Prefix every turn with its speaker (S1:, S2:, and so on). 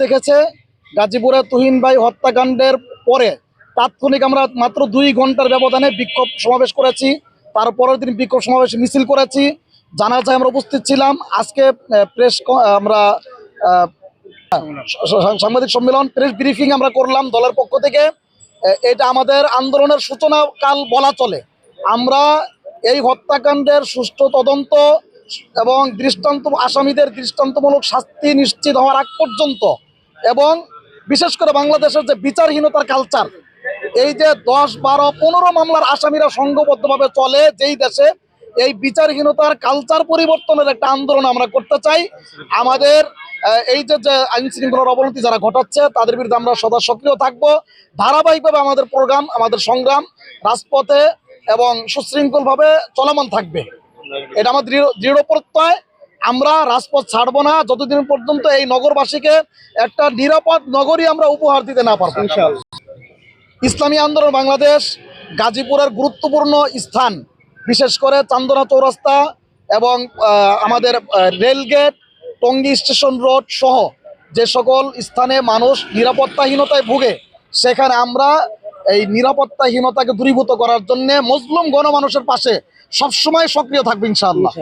S1: দেখেছে, গাজীপুরে তুহিন ভাই হত্যাকাণ্ডের পরে তাৎক্ষণিক আমরা মাত্র দুই ঘণ্টার ব্যবধানে বিক্ষোভ সমাবেশ করেছি তারপরের দিন বিক্ষোভ সমাবেশ মিছিল করেছি জানা যায় আমরা উপস্থিত ছিলাম, আজকে প্রেস আমরা সাংবাদিক সম্মেলন প্রেস ব্রিফিং আমরা করলাম দলের পক্ষ থেকে এটা আমাদের আন্দোলনের সূচনা কাল বলা চলে। আমরা এই হত্যাকাণ্ডের সুষ্ঠু তদন্ত এবং দৃষ্টান্ত আসামিদের দৃষ্টান্তমূলক শাস্তি নিশ্চিত হওয়ার আগ পর্যন্ত এবং বিশেষ করে বাংলাদেশের যে বিচারহীনতার কালচার এই যে দশ, বারো, পনেরো মামলার আসামিরা সংঘবদ্ধভাবে চলে যেই দেশে, এই বিচারহীনতার কালচার পরিবর্তনের একটা আন্দোলন আমরা করতে চাই। আমাদের এই যে যে আইন শৃঙ্খলার অবনতি যারা ঘটাচ্ছে, তাদের বিরুদ্ধে আমরা সদা সক্রিয় থাকব। ধারাবাহিকভাবে আমাদের প্রোগ্রাম, আমাদের সংগ্রাম রাজপথে এবং সুশৃঙ্খলভাবে চলমান থাকবে। এটা আমার দৃঢ় দৃঢ় প্রত্যয়। আমরা রাজপথ ছাড়বো না। যতদিন পর্যন্ত এই নগরবাসীকে একটা নিরাপদ নগরী আমরা উপহার দিতে না পারব। ইসলামী আন্দোলন বাংলাদেশ গাজীপুরের গুরুত্বপূর্ণ স্থান। বিশেষ করে চান্দনা চৌরাস্তা এবং আমাদের রেলগেট টঙ্গী স্টেশন রোড সহ যে সকল স্থানে মানুষ নিরাপত্তাহীনতায় ভুগে সেখানে আমরা এই নিরাপত্তাহীনতাকে দূরীভূত করার জন্য মুসলিম গণমানুষের পাশে সবসময় সক্রিয় থাকবে ইনশাআল্লাহ।